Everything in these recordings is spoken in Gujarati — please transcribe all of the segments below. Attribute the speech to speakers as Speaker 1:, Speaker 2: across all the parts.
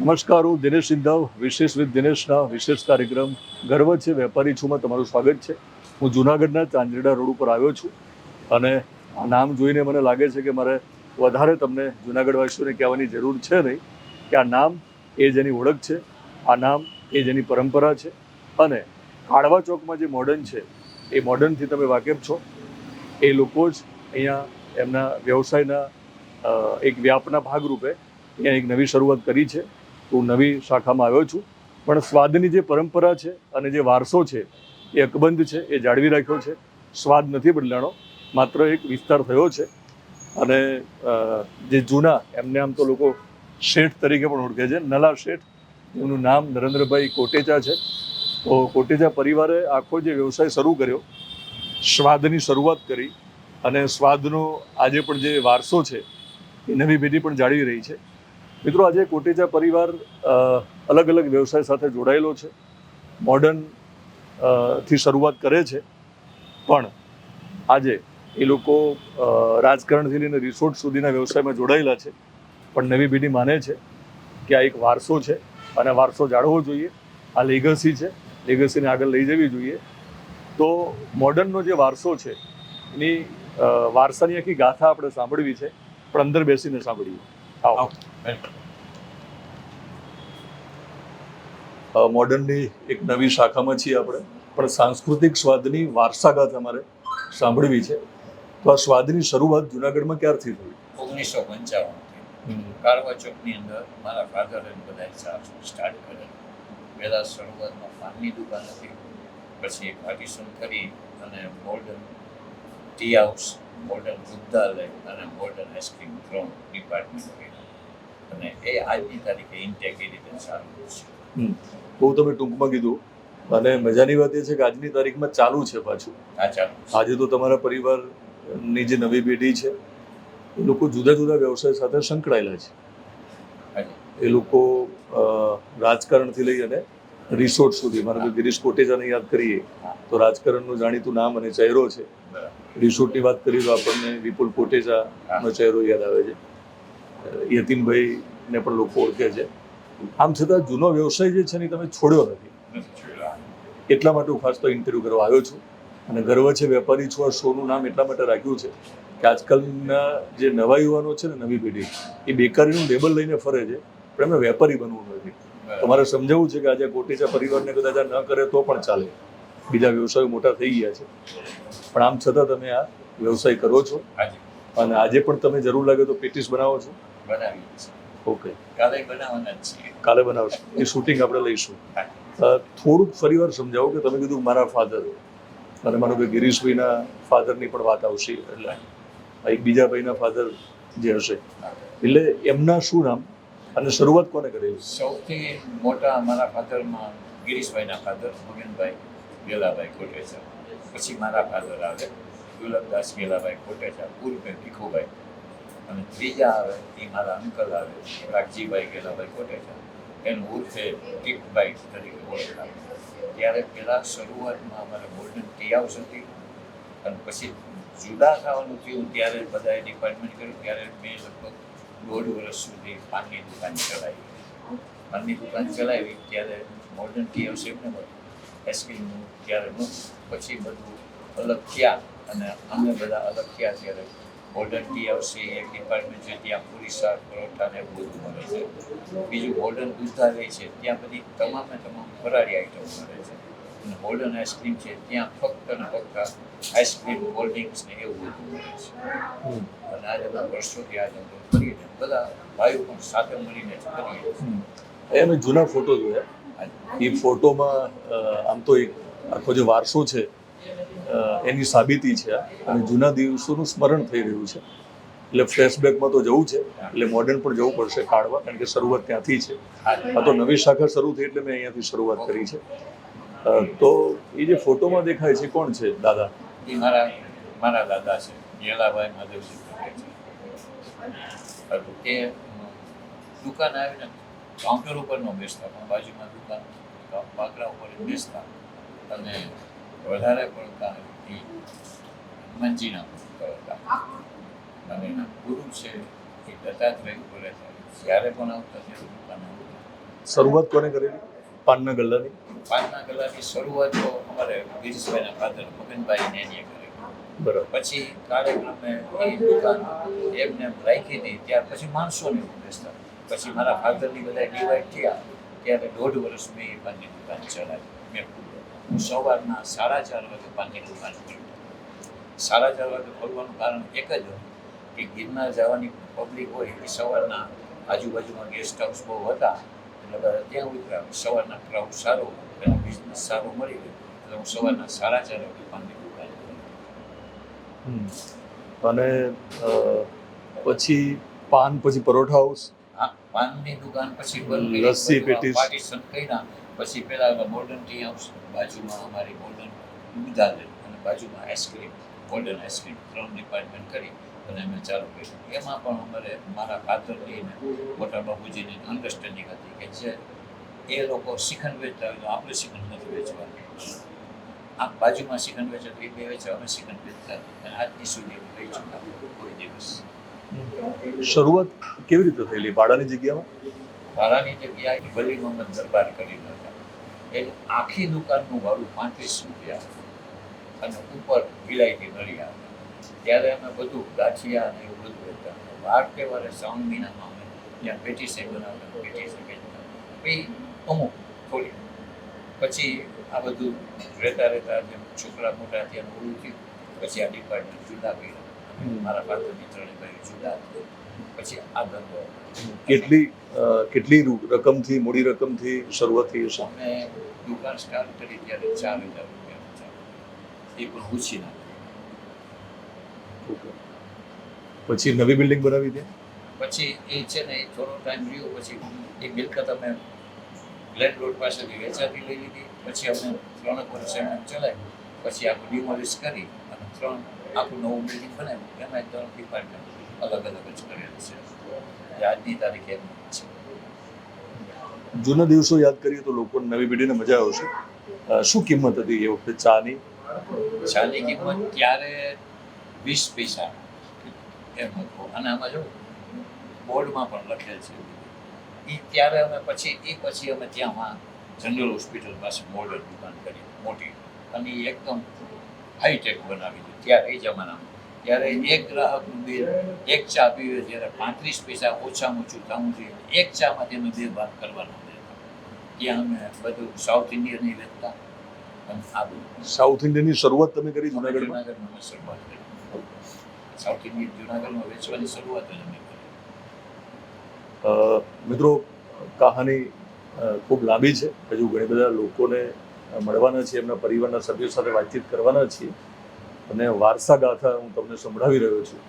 Speaker 1: નમસ્કાર, હું દિનેશ સિંધાવ, વિશેષ વિથ દિનેશના વિશેષ કાર્યક્રમ ગર્વ છે, વેપારી છુંમાં તમારું સ્વાગત છે. હું જુનાગઢના ચાંદરડા રોડ ઉપર આવ્યો છું અને આ નામ જોઈને મને લાગે છે કે મારે વધારે તમને જુનાગઢવાસીઓને કહેવાની જરૂર છે નહીં કે આ નામ એ જેની ઓળખ છે, આ નામ એ જેની પરંપરા છે અને કાળવા ચોકમાં જે મોડર્ન છે, એ મોડર્નથી તમે વાકેફ છો. એ લોકો જ અહીંયા એમના વ્યવસાયના એક વ્યાપના ભાગરૂપે અહીંયા એક નવી શરૂઆત કરી છે. હું નવી શાખામાં આવ્યો છું. પણ સ્વાદની જે પરંપરા છે અને જે વારસો છે, એ અકબંધ છે, એ જાળવી રાખ્યો છે. સ્વાદ નથી બદલાણો, માત્ર એક વિસ્તાર થયો છે. અને જે જૂના, એમને આમ તો લોકો શેઠ તરીકે પણ ઓળખે છે. નલા શેઠ, એમનું નામ નરેન્દ્રભાઈ કોટેચા છે. તો કોટેચા પરિવારે આખો જે વ્યવસાય શરૂ કર્યો, સ્વાદની શરૂઆત કરી અને સ્વાદનો આજે પણ જે વારસો છે, એ નવી પેઢી પણ જાળવી રહી છે. મિત્રો આજે કોટેચા પરિવાર અલગ અલગ વ્યવસાય સાથે જોડાયેલો છે. મોડર્નથી શરૂઆત કરે છે. પણ આજે એ લોકો રાજકારણથી લઈને રિસોર્ટ સુધીના વ્યવસાયમાં જોડાયેલા છે. પણ નવી પેઢી માને છે કે આ એક વારસો છે અને વારસો જાળવવો જોઈએ. આ લેગસી છે. લેગસીને આગળ લઈ જવી જોઈએ. તો મોડર્નનો જે વારસો છે એની વારસાની આખી ગાથા આપણે સાંભળવી છે. પણ અંદર બેસીને સાંભળીએ. આવો. અ, મોડર્નની એક નવી શાખામાં છીએ આપણે. પણ સાંસ્કૃતિક સ્વાદની વારસાગાથ અમારે સાંભળવી છે. તો આ સ્વાદની શરૂઆત જુનાગઢમાં ક્યારથી થઈ?
Speaker 2: ઓગણીસો પંચાવન કારવા ચોકની અંદર મારા ફાધર અને બધા સ્ટાર્ટ કર્યા. પહેલાં શરૂઆતમાં પાનની દુકાન હતી. પછી પાર્ટીશન કરી અને મોર્ડન ટી હાઉસ મોર્ડન વૃદ્ધાલય અને મોર્ડન આઈસ્ક્રીમ ગ્રાઉન્ડ ડિપાર્ટમેન્ટ અને એ આજની તારીખે ઇન્ટેક એ રીતે ચાલુ છે.
Speaker 1: બહુ તમે ટૂંકમાં કીધું. અને મજાની વાત એ છે કે આજની તારીખમાં ચાલુ છે પાછું. આજે તો તમારા પરિવારની જે નવી પેઢી છે એ લોકો જુદા જુદા વ્યવસાય સાથે સંકળાયેલા છે. એ લોકો રાજકારણથી લઈ અને રિસોર્ટ સુધી મારે ગિરીશ કોટેજાને યાદ કરીએ તો રાજકારણનું જાણીતું નામ અને ચહેરો છે. રિસોર્ટની વાત કરીએ તો આપણને વિપુલ કોટેજાનો ચહેરો યાદ આવે છે. યતીનભાઈને પણ લોકો ઓળખે છે. આમ છતાં જૂનો વ્યવસાય જે છે ને તમે છોડ્યો નથી. એટલા માટે હું ખાસ તો ઇન્ટરવ્યૂ કરવા આવ્યો છું. અને ગર્વ છે વેપારી છું આ શોનું નામ એટલા માટે રાખ્યું છે કે આજકાલના જે નવા યુવાનો છે ને નવી પેઢી એ બેકારીનું લેબલ લઈને ફરે છે પણ એમને વેપારી બનવું નથી. તમારે સમજાવવું છે કે આજે કોટેચા પરિવારને કદાચ ન કરે તો પણ ચાલે. બીજા વ્યવસાયો મોટા થઈ ગયા છે. પણ આમ છતાં તમે આ વ્યવસાય કરો છો. અને આજે પણ તમે જરૂર લાગે તો પેટીસ બનાવો છો.
Speaker 2: બનાવીએ છીએ
Speaker 1: ઓકે
Speaker 2: કાલે બનાવવાના છીએ.
Speaker 1: કાલે બનાવશો. એ શૂટિંગ આપણે લઈશું. થોડુંક ફરીવાર સમજાવો કે તમે કીધું મારા ફાધર અને માનો કે ગિરીશભાઈના ફાધરની પણ વાત આવશે એટલે એક બીજા ભાઈના ફાધર જે હશે. એટલે એમના શું નામ અને શરૂઆત કોને કરેલી?
Speaker 2: સૌથી મોટા મારા ફાધરમાં ગિરીશભાઈના ફાધર મગનભાઈ ગેલાભાઈ કોટેચા પછી મારા ફાધર આવે દુલભદાસ ગેલાભાઈ કોટેચા ઉર્ફે ભીખુભાઈ. અને ત્રીજા આવે, એ મારા અંકલ આવે રાખજીભાઈ ગેલાભાઈ કોટેચા એનું ઉર્ફે ટીપભાઈ તરીકે ઓળખાય. ત્યારે પહેલાં શરૂઆતમાં અમારે ગોલ્ડન ટી હાઉસ હતી. અને પછી જુદા થવાનું થયું, ત્યારે બધાએ ડિપાર્ટમેન્ટ કર્યું, ત્યારે મેં લગભગ દોઢ વર્ષ સુધી પાનની દુકાન ચલાવી. પાનની દુકાન ચલાવી, ત્યારે મોર્ડન ટી હાઉસ એમને મળ્યું. આઈસ્ક્રીમનું ત્યારે પછી બધું અલગ થયા અને અમે બધા અલગ થયા ત્યારે હાઉસ એ એક ડિપાર્ટમેન્ટ છે ત્યાં પૂરી શાક પરોઠા ને એવું બધું મળે છે. બીજું મોર્ડન દૂધાલય છે ત્યાં બધી તમામે તમામ ફરારી આઈટમ મળે છે. અને હોર્ડન આઈસ્ક્રીમ છે ત્યાં ફક્ત ને ફક્ત આઈસ્ક્રીમ કોલ્ડ ડ્રિંક્સ ને એવું બધું મળે છે. અને આજે બધા વર્ષોથી આ ધંધો કરીએ છીએ બધા ભાઈઓ પણ સાથે મળીને કરીએ છીએ.
Speaker 1: અમે જૂના ફોટો જોયા. એ ફોટોમાં આમ તો એક આખો જે વારસો છે એની સાબિતી છે. અને જૂના દિવસોનું સ્મરણ થઈ રહ્યું છે. એટલે ફ્લેશબેકમાં તો જવું છે. એટલે મોડર્ન પણ જવું પડશે કાઢવા કારણ કે શરૂઆત ત્યાંથી છે. આ તો નવી શાખા શરૂ થઈ એટલે મેં અહીંયાથી શરૂઆત કરી છે. તો એ જે ફોટોમાં દેખાય છે, કોણ છે? દાદા.
Speaker 2: એ મારા મારા દાદા છે. ગેલાભાઈ માધવસિંહ હતું દુકાન આવીને કાઉન્ટર ઉપર ન બેસતા, પણ બાજુમાં દુકાન પાકરા ઉપર બેસતા. અને વધારે પડતા હનુમાનજીના ભક્તો હતા. અને એના ગુરુ છે એ દત્તાત્રેય બોલે છે. જ્યારે પણ આવતા ત્યારે દુકાન
Speaker 1: શરૂઆત કોને કરેલી? પાનના ગલ્લાની?
Speaker 2: પાનના ગલ્લાની શરૂઆત તો અમારે ગિરીશભાઈના ફાધર મગનભાઈ નેનીએ એની કરી.
Speaker 1: બરાબર.
Speaker 2: પછી કાર્યક્રમે એ દુકાન એમને રાખી હતી. ત્યાર પછી માણસોને ઉપદેશતા બેસતા પછી મારા ફાધરની બધા ડિવાઈડ થયા. ત્યારે દોઢ વર્ષ મેં એ પાનની દુકાન ચલાવી. મેં સવારના સાડા ચાર વાગે પાનની દુકાન સાડા ચાર વાગે ખોલવાનું કારણ એક જ હતું કે ગિરનાર જવાની પબ્લિક હોય એ સવારના આજુબાજુમાં ગેસ્ટ હાઉસ બહુ હતા. એટલે બધા ત્યાં ઉતર્યા. સવારના ક્રાઉડ સારો એનો બિઝનેસ સારો મળી ગયો. એટલે હું સવારના સાડા ચાર વાગે પાનની દુકાન
Speaker 1: હમ. અને પછી પાન પછી પરોઠા હાઉસ
Speaker 2: હા પાનની દુકાન પછી.
Speaker 1: લસ્સી, પેટીસ.
Speaker 2: પાર્ટીશન કર્યા. પછી પહેલાં મોડર્ન ટી હાઉસ બાજુમાં અમારી મોડર્ન દુધાલે અને બાજુમાં ice cream golden ice cream ત્રણ ડિપાર્ટમેન્ટ કરી અને અમે ચાલુ કર્યું. એમાં પણ અમારે મારા ફાધરની લઈને મોટા બાબુજીની અન્ડરસ્ટેન્ડિંગ હતી કે જે એ લોકો શિખંડ વેચતા હોય તો આપણે શિખંડ નથી વેચવાનું. આ બાજુમાં શિખંડ વેચે તો એ બે વેચે અમે શિખંડ વેચતા અને આજની સુધી લઈ ચૂક્યા કોઈ દિવસ.
Speaker 1: શરૂઆત કેવી રીતે થયેલી? ભાડાની જગ્યામાં?
Speaker 2: ભાડાની જગ્યાએ બલી મોહમ્મદ દરબાર કરીને હતા એ આખી દુકાનનું ભાડું પાંત્રીસ રૂપિયા અને ઉપર વિલાયતી નળિયા આવે. ત્યારે અમે બધું ગાંઠિયા અને એવું બધું વેચતા વાર તહેવારે શ્રાવણ મહિનામાં અમે ત્યાં પેટીસે બનાવતા પેટીસે વેચતા પછી અમુક થોડી પછી આ બધું રહેતા રહેતા જેમ છોકરા મોટા ત્યાં ઓળું થયું. પછી આ ડિપાર્ટમેન્ટ જુદા કર્યા. મારા પાત્ર મિત્રને ભાઈ જુદા. પછી આ ધંધો.
Speaker 1: કેટલી કેટલી રકમથી મૂડી રકમથી શરૂઆત થઈ હશે?
Speaker 2: અમે દુકાન સ્ટાર્ટ કરી ત્યારે ચાર હજાર રૂપિયા એ પણ ઓછી ના
Speaker 1: પછી નવી બિલ્ડિંગ બનાવી દે
Speaker 2: પછી એ છે ને એ થોડો ટાઈમ રહ્યો પછી એ મિલકત અમે ગ્લેન રોડ પાસેથી વેચાતી લઈ લીધી. પછી અમે ત્રણ વર્ષ એમ ચલાવી પછી આખું ડિમોલિશ કરી અને ત્રણ આખું નવું બિલ્ડિંગ બનાવ્યું. એમાં ત્રણ ડિપાર્ટમેન્ટ અલગ અલગ જ કરેલ છે આજની તારીખે એમ છે
Speaker 1: જૂના દિવસો યાદ કરીએ તો લોકો નવી પેઢીને મજા આવશે. શું કિંમત હતી એ વખતે ચાની?
Speaker 2: ચાની કિંમત ત્યારે વીસ પૈસા. એમ હતું. અને આમાં જો બોર્ડમાં પણ લખેલ છે. એ ત્યારે અમે પછી એ પછી અમે ત્યાંમાં જનરલ હોસ્પિટલ પાસે મોડલ દુકાન કરી મોટી. અને એકદમ હાઈટેક બનાવી દીધી. ત્યારે એ જમાનામાં. ત્યારે એક ગ્રાહકનું બિલ એક ચા પીવે જ્યારે પાંત્રીસ પૈસા ઓછામાં ઓછું થવું જોઈએ એક ચામાં તેનો બે ભાગ કરવાનો ત્યાં અમે બધું સાઉથ ઇન્ડિયન વેચતા
Speaker 1: સાઉથ ઇન્ડિયનની શરૂઆત તમે કરી જુનાગઢમાં?
Speaker 2: જુનાગઢમાં શરૂઆત કરી. સાઉથ ઇન્ડિયન જુનાગઢમાં વેચવાની શરૂઆત જ અમે કરી.
Speaker 1: મિત્રો કહાની ખૂબ લાંબી છે. હજુ ઘણી બધા લોકોને મળવાના છીએ એમના પરિવારના સભ્યો સાથે વાતચીત કરવાના છીએ. અને વારસા ગાથા હું તમને સંભળાવી રહ્યો છું.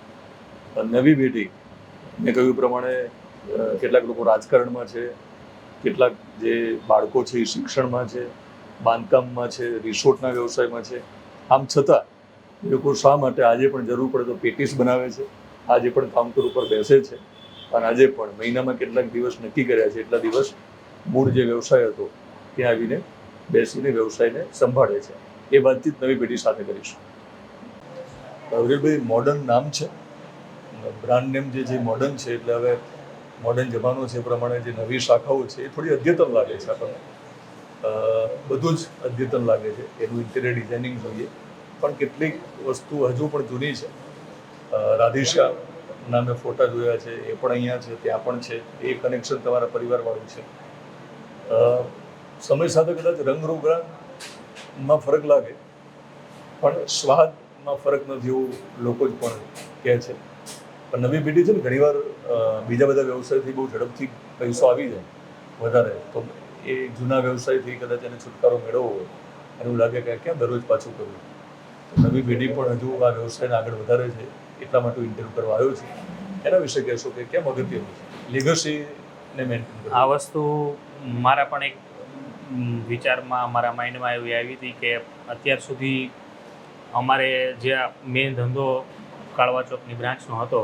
Speaker 1: નવી પેઢી, મેં કહ્યું પ્રમાણે કેટલાક લોકો રાજકારણમાં છે, કેટલાક જે બાળકો છે એ શિક્ષણમાં છે, બાંધકામમાં છે, રિસોર્ટના વ્યવસાયમાં છે. આમ છતાં, એ લોકો શા માટે આજે પણ જરૂર પડે તો પેટીસ બનાવે છે, આજે પણ કાઉન્ટર ઉપર બેસે છે, અને આજે પણ મહિનામાં કેટલાક દિવસ નક્કી કર્યા છે, એટલા દિવસ મૂળ જે વ્યવસાય હતો, ત્યાં આવીને બેસીને વ્યવસાયને સંભાળે છે. એ વાતચીત નવી પેઢી સાથે કરીશું. અવરેલભાઈ મોડર્ન નામ છે. બ્રાન્ડ નેમ જે જે મોડર્ન છે, એટલે હવે મોડર્ન જમાનો છે એ પ્રમાણે જે નવી શાખાઓ છે એ થોડી અદ્યતન લાગે છે આપણને. બધું જ અદ્યતન લાગે છે. એનું ઇન્ટિરિયર ડિઝાઇનિંગ જોઈએ. પણ કેટલીક વસ્તુ હજુ પણ જૂની છે. રાધિશા નામે ફોટા જોયા છે. એ પણ અહીંયા છે, ત્યાં પણ છે. એ કનેક્શન તમારા પરિવારવાળું છે. સમય સાથે કદાચ રંગરોગ્રામમાં ફરક લાગે. પણ સ્વાદમાં ફરક નથી એવું લોકો જ પણ કહે છે. પણ નવી પેઢી છે ને ઘણીવાર બીજા બધા વ્યવસાયથી બહુ ઝડપથી પૈસો આવી જાય વધારે. તો એ જૂના વ્યવસાયથી કદાચ એને છુટકારો મેળવવો હોય એવું લાગે કે ક્યાં દરરોજ પાછું કરવું. તો નવી પેઢી પણ હજુ આ વ્યવસાયને આગળ વધારે છે, એટલા માટે ઇન્ટરવ્યુ કરવા આવ્યો છે. એના વિશે કહેશો કે કેમ અગત્યનું છે? લેગસીને મેન્ટેન
Speaker 3: આ વસ્તુ મારા પણ એક વિચારમાં, મારા માઇન્ડમાં એવી આવી હતી કે અત્યાર સુધી અમારે જે મેઇન ધંધો કાળવા ચોકની બ્રાન્ચનો હતો,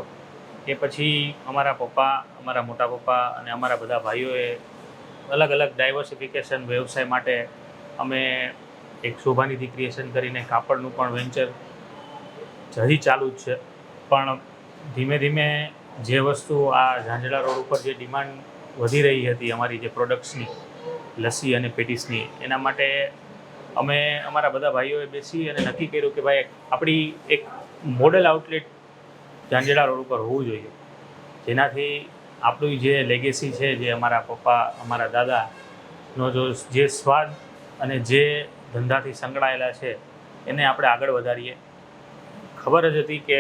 Speaker 3: એ પછી અમારા પપ્પા, અમારા મોટા પપ્પા અને અમારા બધા ભાઈઓએ અલગ અલગ ડાયવર્સિફિકેશન વ્યવસાય માટે અમે એક શોભાનિધિ ક્રિએશન કરીને કાપડનું પણ વેન્ચર હજી ચાલુ જ છે. પણ ધીમે ધીમે જે વસ્તુ આ ઝાંઝડા રોડ ઉપર જે ડિમાન્ડ વધી રહી હતી અમારી જે પ્રોડક્ટ્સની લસ્સી અને પેટીસની, એના માટે અમે અમારા બધા ભાઈઓએ બેસી અને નક્કી કર્યું કે ભાઈ આપણી એક મોડેલ આઉટલેટ ઝાંઝેડા રોડ ઉપર હોવું જોઈએ. જેનાથી આપણું જે લેગેસી છે, જે અમારા પપ્પા, અમારા દાદાનો જો જે સ્વાદ અને જે ધંધાથી સંકળાયેલા છે, એને આપણે આગળ વધારીએ. ખબર જ હતી કે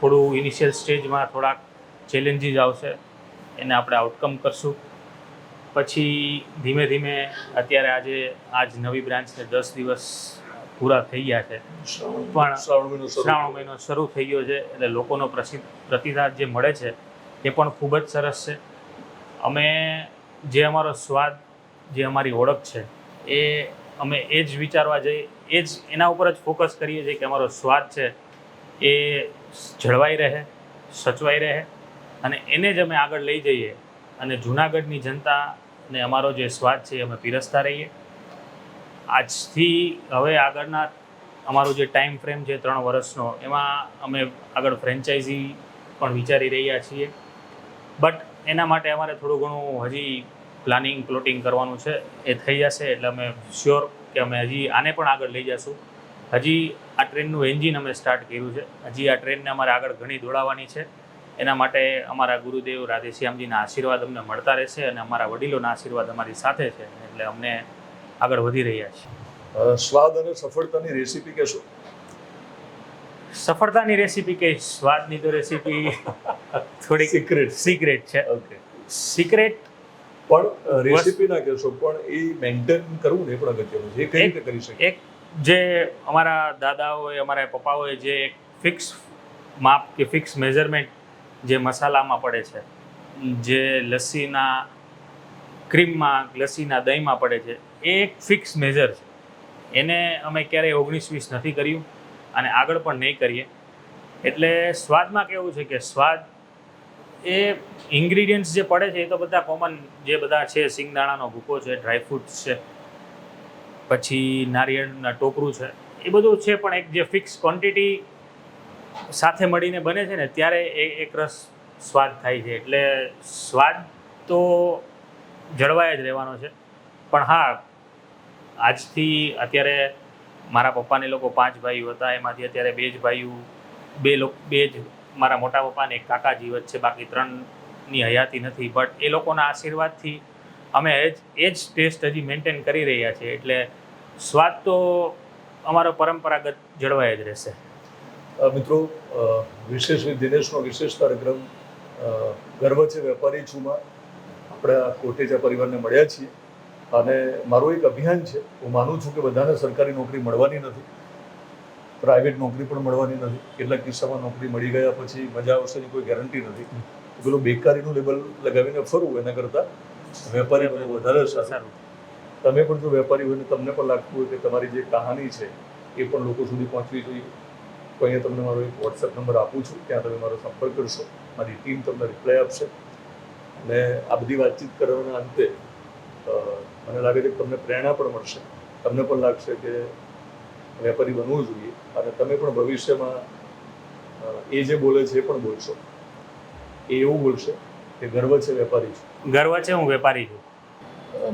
Speaker 3: થોડું ઇનિશિયલ સ્ટેજમાં થોડાક ચેલેન્જીસ આવશે. એને આપણે આઉટકમ કરશું. પછી ધીમે ધીમે અત્યારે આજે આજ નવી બ્રાન્ચને દસ દિવસ પૂરા થઈ ગયા છે. પણ
Speaker 1: શ્રાવણ મહિનો શરૂ.
Speaker 3: થઈ ગયો છે એટલે લોકોનો પ્રસિદ્ધ પ્રતિસાદ જે મળે છે એ પણ ખૂબ જ સરસ છે. અમે જે અમારો સ્વાદ જે અમારી ઓળખ છે એ અમે એ જ વિચારવા જઈએ એ જ એના ઉપર જ ફોકસ કરીએ છીએ કે અમારો સ્વાદ છે એ જળવાઈ રહે સચવાઈ રહે અને એને જ અમે આગળ લઈ જઈએ. અને જૂનાગઢની જનતાને અમારો જે સ્વાદ છે અમે પીરસતા રહીએ. આજથી હવે આગળના અમારો જે ટાઈમ ફ્રેમ છે ત્રણ વર્ષનો, એમાં અમે આગળ ફ્રેન્ચાઇઝી પણ વિચારી રહ્યા છીએ. બટ એના માટે અમારે થોડું ઘણું હજી પ્લાનિંગ પ્લોટિંગ કરવાનું છે. એ થઈ જશે એટલે અમે શ્યોર કે અમે હજી આને પણ આગળ લઈ જશું. હજી આ ટ્રેનનું એન્જિન અમે સ્ટાર્ટ કર્યું છે. હજી આ ટ્રેનને અમારે આગળ ઘણી દોડાવવાની છે. એના માટે અમારા ગુરુદેવ રાધેશ્યામજીના આશીર્વાદ અમને મળતા રહેશે અને અમારા વડીલોના આશીર્વાદ અમારી સાથે છે એટલે અમને આગળ વધી રહ્યા છીએ
Speaker 1: સ્વાદ અને સફળતાની રેસીપી કહેશો?
Speaker 3: સફળતાની રેસીપી કે સ્વાદની તો રેસીપી થોડી
Speaker 1: સિક્રેટ
Speaker 3: સિક્રેટ છે.
Speaker 1: ઓકે
Speaker 3: સિક્રેટ
Speaker 1: પણ રેસીપી ના કહેશો પણ એ મેન્ટેન કરવું ને પણ અગત્યનું છે. એ કઈ રીતે કરી શકે
Speaker 3: એક જે અમારા દાદાઓએ અમારા પપ્પાઓએ જે એક ફિક્સ માપ કે ફિક્સ મેઝરમેન્ટ જે મસાલામાં પડે છે, જે લસ્સીના ક્રીમમાં, લસ્સીના દહીંમાં પડે છે, એ એક ફિક્સ મેજર છે. એને અમે ક્યારેય ઓગણીસ વીસ નથી કર્યું અને આગળ પણ નહીં કરીએ. એટલે સ્વાદમાં કેવું છે કે સ્વાદ એ ઇન્ગ્રીડિયન્ટ્સ જે પડે છે એ તો બધા કોમન જે બધા છે, સિંગદાણાનો ભૂકો છે ડ્રાયફ્રૂટ્સ છે, પછી નારિયેળના ટોપરું છે, એ બધું છે પણ એક જે ફિક્સ ક્વોન્ટિટી સાથે મળીને બને છે ને, ત્યારે એ એક રસ સ્વાદ થાય છે. એટલે સ્વાદ તો જળવાય જ રહેવાનો છે. પણ હા, આજથી અત્યારે મારા પપ્પાને લોકો પાંચ ભાઈઓ હતા, એમાંથી અત્યારે બે જ ભાઈઓ, બે લોકો, બે જ મારા મોટા પપ્પાને એક કાકા જીવત છે, બાકી ત્રણની હયાતી નથી. બટ એ લોકોના આશીર્વાદથી અમે એ જ એ જ ટેસ્ટ હજી મેન્ટેન કરી રહ્યા છીએ. એટલે સ્વાદ તો અમારો પરંપરાગત જળવાય જ રહેશે.
Speaker 1: મિત્રો વિશેષ દિનેશનો વિશેષ કાર્યક્રમ ગર્વ છે વેપારી છુંમાં આપણે આ કોટેચા પરિવારને મળ્યા છીએ. અને મારું એક અભિયાન છે. હું માનું છું કે બધાને સરકારી નોકરી મળવાની નથી. પ્રાઇવેટ નોકરી પણ મળવાની નથી. કેટલાક કિસ્સામાં નોકરી મળી ગયા પછી મજા આવશે એની કોઈ ગેરંટી નથી. પેલું બેકારીનું લેબલ લગાવીને ફરવું એના કરતાં. વેપારી મને વધારે સારું. તમે પણ જો વેપારી હોય ને તમને પણ લાગતું હોય કે તમારી જે કહાની છે એ પણ લોકો સુધી પહોંચવી જોઈએ. તો અહીંયા તમને મારો એક વોટ્સએપ નંબર આપું છું ત્યાં તમે મારો સંપર્ક કરશો. મારી ટીમ તમને રિપ્લાય આપશે. અને આ બધી વાતચીત કરવાના અંતે મને લાગે છે કે તમને પ્રેરણા પણ મળશે. તમને પણ લાગશે કે વેપારી બનવું જોઈએ. અને તમે પણ ભવિષ્યમાં એ જે બોલે છે એ પણ બોલશો. એ એવું બોલશે કે ગર્વ છે વેપારી છું.
Speaker 3: ગર્વ છે હું વેપારી છું.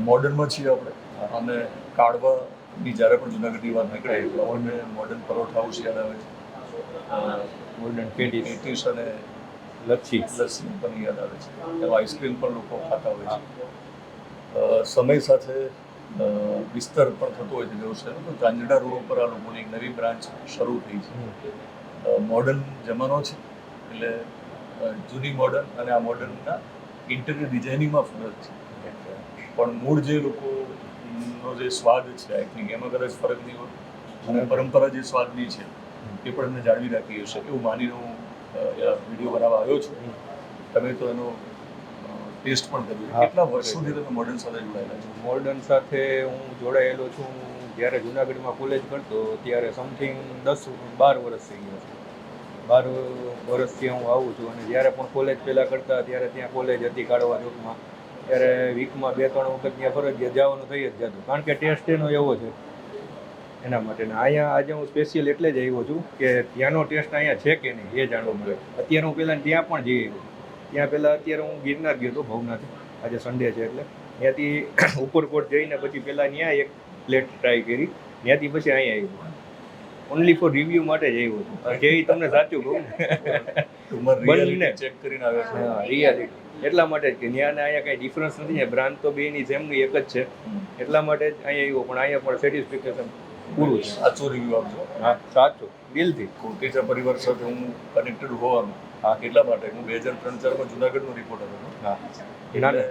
Speaker 1: મોડર્નમાં છીએ આપણે. અને કાળવાની જ્યારે પણ જુનાગઢની વાત નીકળે એટલે આપણને મોડર્ન પરોઠાઓ યાદ આવે છે.
Speaker 4: ગોલ્ડન પેટીસ
Speaker 1: પેટીસ અને
Speaker 4: લચ્છી.
Speaker 1: લસ્સી પણ યાદ આવે છે. એમાં આઈસ્ક્રીમ પણ લોકો ખાતા હોય છે. સમય સાથે વિસ્તાર પણ થતો હોય છે વ્યવસાયનો. તો ગાંજડા રોડ ઉપર આ લોકોની એક નવી બ્રાન્ચ શરૂ થઈ છે. મોડર્ન જમાનો છે. એટલે જૂની મોડર્ન અને આ મોડર્નના ઇન્ટિરિયર ડિઝાઇનિંગમાં ફરક છે. પણ મૂળ જે લોકોનો જે સ્વાદ છે આઈ થિંક એમાં કદાચ ફરક નહીં હોય. અને પરંપરા જે સ્વાદની છે એ પણ એમને જાળવી રાખી હશે એવું માનીને હું વીડિયો બનાવવા આવ્યો છું. તમે તો એનો ટેસ્ટ પણ કર્યું. કેટલા વર્ષોથી તમે મોડર્ન સાથે જોડાયેલા છો?
Speaker 4: મોર્ડન સાથે હું જોડાયેલો છું જ્યારે જુનાગઢમાં કોલેજ કરતો ત્યારે સમથિંગ દસ બાર વર્ષ થઈ ગયા છે. બાર વર્ષથી હું આવું છું અને જ્યારે પણ કોલેજ પહેલાં કરતા ત્યારે ત્યાં કોલેજ હતી કાઢવા ચોકમાં. ત્યારે વીકમાં બે ત્રણ વખત ત્યાં ફરજિયાત જવાનું થઈ જ જતું. કારણ કે ટેસ્ટ એનો એવો છે એના માટે ને અહીંયા આજે હું સ્પેશિયલ એટલે જ આવ્યો છું કે ત્યાંનો ટેસ્ટ અહીંયા છે કે નહીં એ જાણવા મળે અત્યારે હું પહેલાં ત્યાં પણ જઈ આવ્યો. ત્યાં પહેલાં અત્યારે હું ગિરનાર ગયો હતો ભવનાથ. આજે સન્ડે છે એટલે. ત્યાંથી ઉપરકોટ જઈને પછી પહેલાં ત્યાં એક પ્લેટ ટ્રાય કરી. ત્યાંથી પછી અહીંયા આવ્યું. ઓનલી ફોર રિવ્યૂ માટે જ આવ્યો છું. જે તમને સાચું કહું બંને.
Speaker 1: ચેક કરીને આવ્યો છે.
Speaker 4: હા રિયાલિટી એટલા માટે જ કે ત્યાં ને અહીંયા કાંઈ ડિફરન્સ નથી. ને બ્રાન્ડ તો બેની જેમની એક જ છે. એટલા માટે જ અહીંયા આવ્યો. પણ અહીંયા પણ સેટિસ્ફિકેશન પૂરું છે
Speaker 1: સાચો રિવ્યુ આપજો
Speaker 4: હા સાચું. દિલથી.
Speaker 1: કોટેચા પરિવાર સાથે હું કનેક્ટેડ હોવાનું.
Speaker 4: હા.
Speaker 1: એટલા માટે હું બે હજાર ત્રણ ચારમાં જુનાગઢનો રિપોર્ટર હતો.
Speaker 4: હા.
Speaker 1: એટલે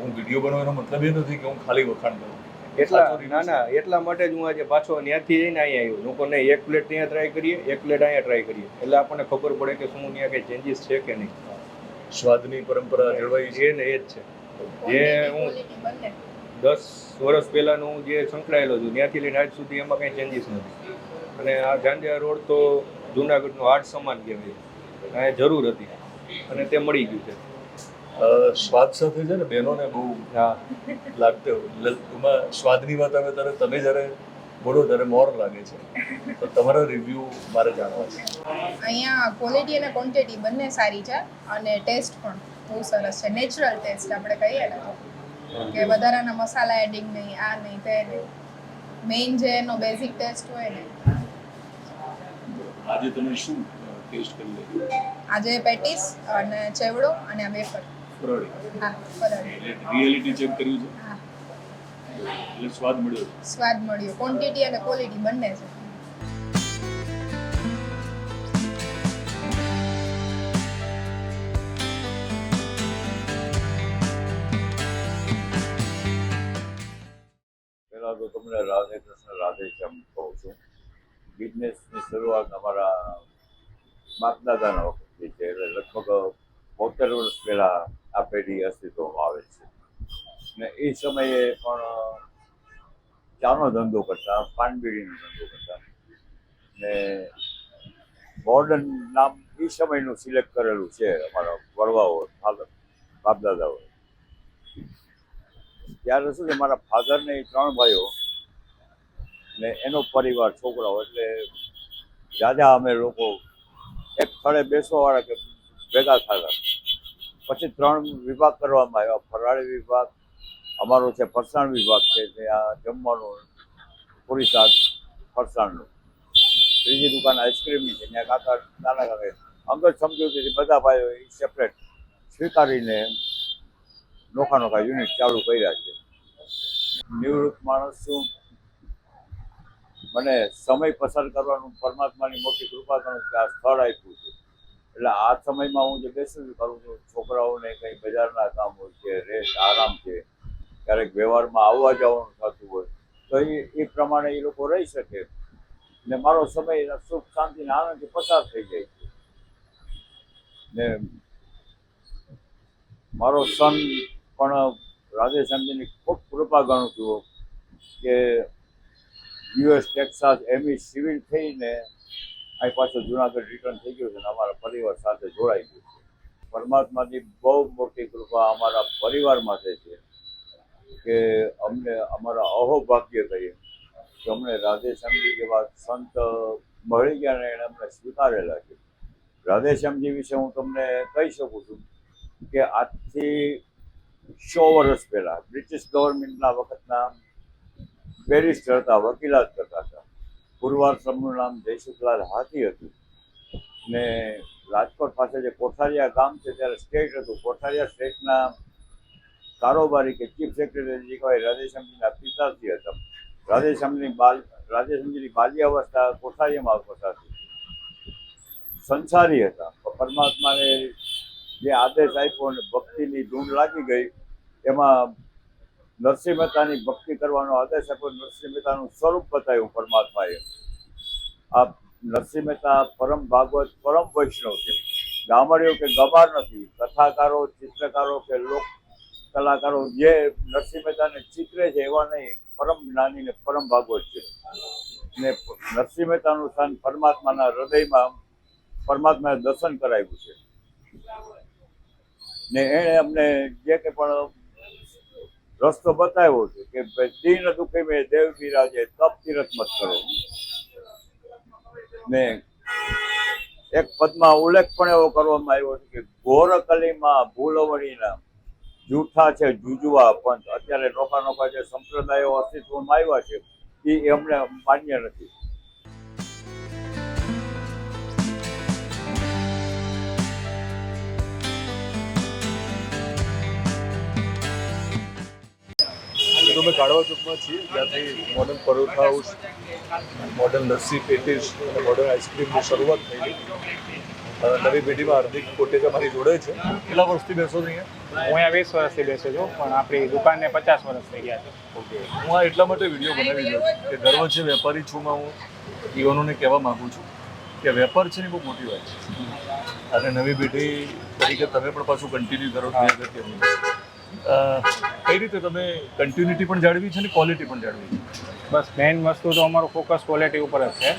Speaker 1: હું વીડિયો બનાવવાનો મતલબ એ નથી કે હું ખાલી વખાણ કરું.
Speaker 4: એટલા ના ના એટલા માટે જ હું આજે પાછો ત્યાંથી જઈને અહીંયા આવ્યો. લોકોને એક પ્લેટ ત્યાં ટ્રાય કરીએ એક પ્લેટ અહીંયા ટ્રાય કરીએ. એટલે આપણને ખબર પડે કે શું ત્યાં કંઈ ચેન્જીસ છે કે નહીં.
Speaker 1: સ્વાદની પરંપરા જળવાઈ છે
Speaker 4: ને એ જ છે. જે હું દસ વર્ષ પહેલાંનું હું જે સંકળાયેલો છું ત્યાંથી લઈને આજ સુધી એમાં કંઈ ચેન્જીસ નથી. અને આ ઝાંઝા રોડ તો જુનાગઢનો આર્ટ સમાન કહેવાય. આ જરૂર હતી અને તે મળી ગયું છે.
Speaker 1: સ્વાદ સાથે છે ને બહેનોને બહુ
Speaker 4: હા.
Speaker 1: લાગતો. એમાં સ્વાદની વાત આવે ત્યારે તમે જ્યારે બોલો ત્યારે મોર લાગે છે. તો તમારા રિવ્યુ મારે જાણવા છે.
Speaker 5: અહીંયા ક્વોલિટી અને ક્વોન્ટિટી બંને સારી છે અને ટેસ્ટ પણ બહુ સરસ છે. નેચરલ ટેસ્ટ આપણે કહીએ ને તો. કે વધારાના મસાલા એડિંગ નહીં આ નહીં તે નહીં. મેઇન જે એનો બેઝિક ટેસ્ટ હોય ને.
Speaker 1: આજે તમે શું ટેસ્ટ કરી લીધું
Speaker 5: આજે પેટીસ અને ચેવડો અને આ વેફર.
Speaker 1: ફરડી
Speaker 5: હા
Speaker 1: ફરડી રિયલિટી ચેક કર્યું છે?
Speaker 5: હા.
Speaker 1: એટલે સ્વાદ મળ્યો
Speaker 5: સ્વાદ મળ્યો. ક્વોન્ટિટી અને ક્વોલિટી બંને છે.
Speaker 6: તો તમને રાધે કૃષ્ણ, રાધે શ્યામ કહું છું. બિઝનેસની શરૂઆત અમારા બાપદાદાના વખતથી છે. એટલે લગભગ બોતેર વર્ષ પહેલાં આ પેઢી અસ્તિત્વમાં આવે છે. ને એ સમયે પણ ચાનો ધંધો કરતા, પાનબીડીનો ધંધો કરતા. ને મોર્ડન નામ એ સમયનું સિલેક્ટ કરેલું છે અમારા વડવાઓ, ફાધર બાપ દાદાઓ ત્યારે શું છે, મારા ફાધરને ત્રણ ભાઈઓ ને એનો પરિવાર, છોકરાઓ, એટલે દાદા અમે લોકો એક સ્થળે બેસવાવાળા કે ભેગા થતા પછી ત્રણ વિભાગ કરવામાં આવ્યા. ફરાળી વિભાગ, અમારો છે ફરસાણ વિભાગ છે ત્યાં જમવાનું, પૂરી શાક, ફરસાણનું. ત્રીજી દુકાન આઈસ્ક્રીમની છે, ત્યાં કાકા, નાના કાકા અંગત સમજૂતીથી બધા ભાઈઓ એ સેપરેટ સ્વીકારીને નોખા નોખા યુનિટ ચાલુ કર્યા છે. નિવૃત્ત માણસ છું. મને સમય પસાર કરવાનું પરમાત્માની મોટી કૃપા કરું કે આ સ્થળ આપ્યું છે. એટલે આ સમયમાં હું જે બેસું કરું છું, છોકરાઓને કંઈ બજારના કામ હોય છે રેસ્ટ આરામ છે, ક્યારેક વ્યવહારમાં આવવા જવાનું થતું હોય, તો એ એ પ્રમાણે એ લોકો રહી શકે. ને મારો સમય સુખ શાંતિ ને આનંદથી પસાર થઈ જાય છે. ને મારો સન પણ રાધેશ્યામજીની ખૂબ કૃપા ગણું છું કે યુએસ, ટેક્સાસ એમી સિવિલ થઈને અહીં પાછો જુનાગઢ રિટર્ન થઈ ગયું છે અને અમારા પરિવાર સાથે જોડાઈ ગયું છે. પરમાત્માની બહુ મોટી કૃપા અમારા પરિવાર માટે છે કે અમને અમારા અહોભાગ્ય કહીએ. કે અમને રાધેશ્યામજી જેવા સંત મળી ગયા અને એણે અમને સ્વીકારેલા છે. રાધેશ્યામજી વિશે હું તમને કહી શકું છું કે આજથી સો વર્ષ પહેલાં બ્રિટિશ ગવર્મેન્ટના વખતના બેરિસ્ટર હતા, વકીલાત કરતા હતા. પુરવાર સમનું નામ જયસુખલાલ હાથી હતું. ને રાજકોટ પાસે જે કોઠારિયા ગામ છે, ત્યારે સ્ટેટ હતું. કોઠારિયા સ્ટેટના કારોબારી કે ચીફ સેક્રેટરી જે કહેવાય, રાધેશ્યામજીના પિતાશ્રી હતા. રાધેશ્યામની બાલ, રાધેશ્યામજીની બાલ્યાવસ્થા કોઠારીયામાં પસાર હતી સંસારી હતા. પરમાત્માને જે આદેશ આપ્યો અને ભક્તિની ધૂન લાગી ગઈ, એમાં નરસિંહ મહેતાની ભક્તિ કરવાનો આદેશ આપ્યો. નરસિંહ મહેતાનું સ્વરૂપ બતાવ્યું પરમાત્માએ. આ નરસિંહ મહેતા પરમ ભાગવત, પરમ વૈષ્ણવ છે. ગામડીઓ કે ગબાર નથી, કથાકારો, ચિત્રકારો કે લોક કલાકારો જે નરસિંહ મહેતાને ચિત્રે છે એવા નહીં, પરમ જ્ઞાની ને પરમ ભાગવત છે. ને નરસિંહ મહેતાનું સ્થાન પરમાત્માના હૃદયમાં પરમાત્માએ દર્શન કરાવ્યું છે. ને એણે અમને જે કંઈ પણ રસ્તો બતાવ્યો છે કે દિન દુઃખે મેં દેવ બિરાજે તપ તીરથ મત કરો ને એક પદમાં ઉલ્લેખ પણ એવો કરવામાં આવ્યો છે કે ગોરકલીમાં ભૂલવણીના જૂઠા છે જુજવા પંથ અત્યારે નોખા નોખા જે સંપ્રદાયો અસ્તિત્વમાં આવ્યા છે એ એમને માન્ય નથી.
Speaker 1: તો અમે કાળવા ચોકમાં છીએ. જ્યાંથી modern paratha house modern lassi patties અને મોડર્ન આઈસ્ક્રીમની શરૂઆત થઈ ગઈ. નવી પેઢીમાં હાર્દિક કોટેજ મારી જોડે છે. કેટલા વર્ષથી બેસો છો અહીંયા?
Speaker 7: હું અહીંયા વીસ વર્ષથી બેસું છું પણ આપણી દુકાનને પચાસ વર્ષ થઈ ગયા છે.
Speaker 1: ઓકે. હું આ એટલા માટે વીડિયો બનાવી રહ્યો છું કે ગર્વ છે વેપારી છું હું. યુવાનોને કહેવા માગું છું કે વેપાર છે ને બહુ મોટી વાત છે. અને નવી પેઢી તરીકે તમે પણ પાછું કન્ટિન્યુ કરો કઈ રીતે તમે કન્ટિન્યુટી પણ જાળવી છે ને ક્વોલિટી પણ જાળવી છે?
Speaker 7: બસ મેઇન વસ્તુ તો અમારું ફોકસ ક્વોલિટી ઉપર જ છે.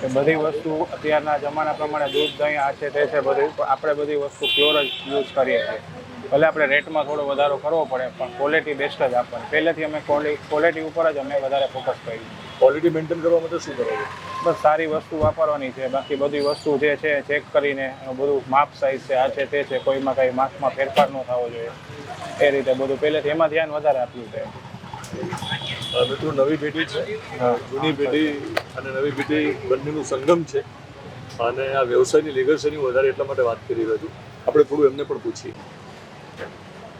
Speaker 7: કે બધી વસ્તુ અત્યારના જમાના પ્રમાણે દૂધ, દહીં આ છે તે છે બધું આપણે બધી વસ્તુ પ્યોર જ યુઝ કરીએ છીએ. ભલે આપણે રેટમાં થોડો વધારો કરવો પડે, પણ ક્વોલિટી બેસ્ટ જ આપવાની. પહેલેથી અમે ક્વોલિટી ઉપર જ અમે વધારે ફોકસ કરી
Speaker 1: ક્વોલિટી મેન્ટેન કરવા માટે શું કરો છો?
Speaker 7: બસ સારી વસ્તુ વાપરવાની છે. બાકી બધી વસ્તુ જે છે ચેક કરીને બધું માપ સાઈઝ છે આ છે તે છે કોઈમાં કંઈ માપમાં ફેરફાર ન થવો જોઈએ. એ રીતે બધું પહેલેથી એમાં ધ્યાન વધારે આપ્યું છે.
Speaker 1: મિત્રો નવી પેઢી છે. જૂની પેઢી અને નવી પેઢી બંનેનું સંગમ છે. અને આ વ્યવસાયની લેગસીની વધારે એટલા માટે વાત કરી રહ્યો છું. આપણે થોડું એમને પણ પૂછીએ.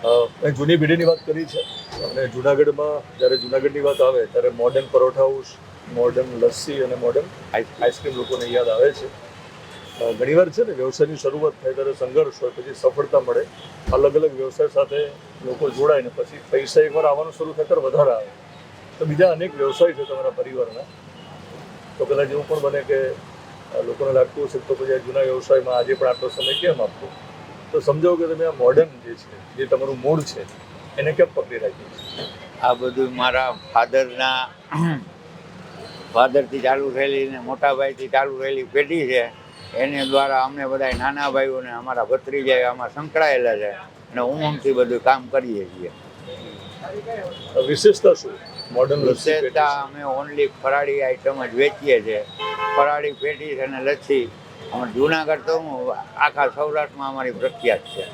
Speaker 1: મેં જૂની પેઢીની વાત કરી છે. અને જુનાગઢમાં જ્યારે જુનાગઢની વાત આવે, ત્યારે modern paratha house modern lassi અને મોડર્ન આઈસ્ક્રીમ લોકોને યાદ આવે છે. ઘણીવાર છે ને વ્યવસાયની શરૂઆત થાય ત્યારે સંઘર્ષ હોય, પછી સફળતા મળે. અલગ અલગ વ્યવસાય સાથે લોકો જોડાય ને પછી પૈસા એકવાર આવવાનું શરૂ થાય ત્યારે વધારે આવે. તો બીજા અનેક વ્યવસાય છે તમારા પરિવારના. તો કદાચ એવું પણ બને કે લોકોને લાગતું હશે તો પછી આ જૂના વ્યવસાયમાં આજે પણ આટલો સમય કેમ આપવો? તો સમજાવો કે તમે આ મોડર્ન જે છે જે તમારું મૂળ છે એને કેમ પકડી રાખ્યું છે?
Speaker 8: આ બધું મારા ફાધરના ફાધરથી ચાલુ થયેલી ને મોટા ભાઈથી ચાલુ થયેલી પેઢી છે. એની દ્વારા અમને બધા નાના ભાઈઓને અમારા ભત્રીજા આમાં સંકળાયેલા છે અને ઉમંગથી બધું કામ કરીએ છીએ.
Speaker 1: વિશેષતા શું? મોડર્ન
Speaker 8: વિશેષતા અમે ઓનલી ફરાળી આઈટમ જ વેચીએ છીએ. ફરાળી પેટીસ અને લચ્છી અમે જુનાગઢ તો હું આખા સૌરાષ્ટ્રમાં અમારી પ્રખ્યાત છે.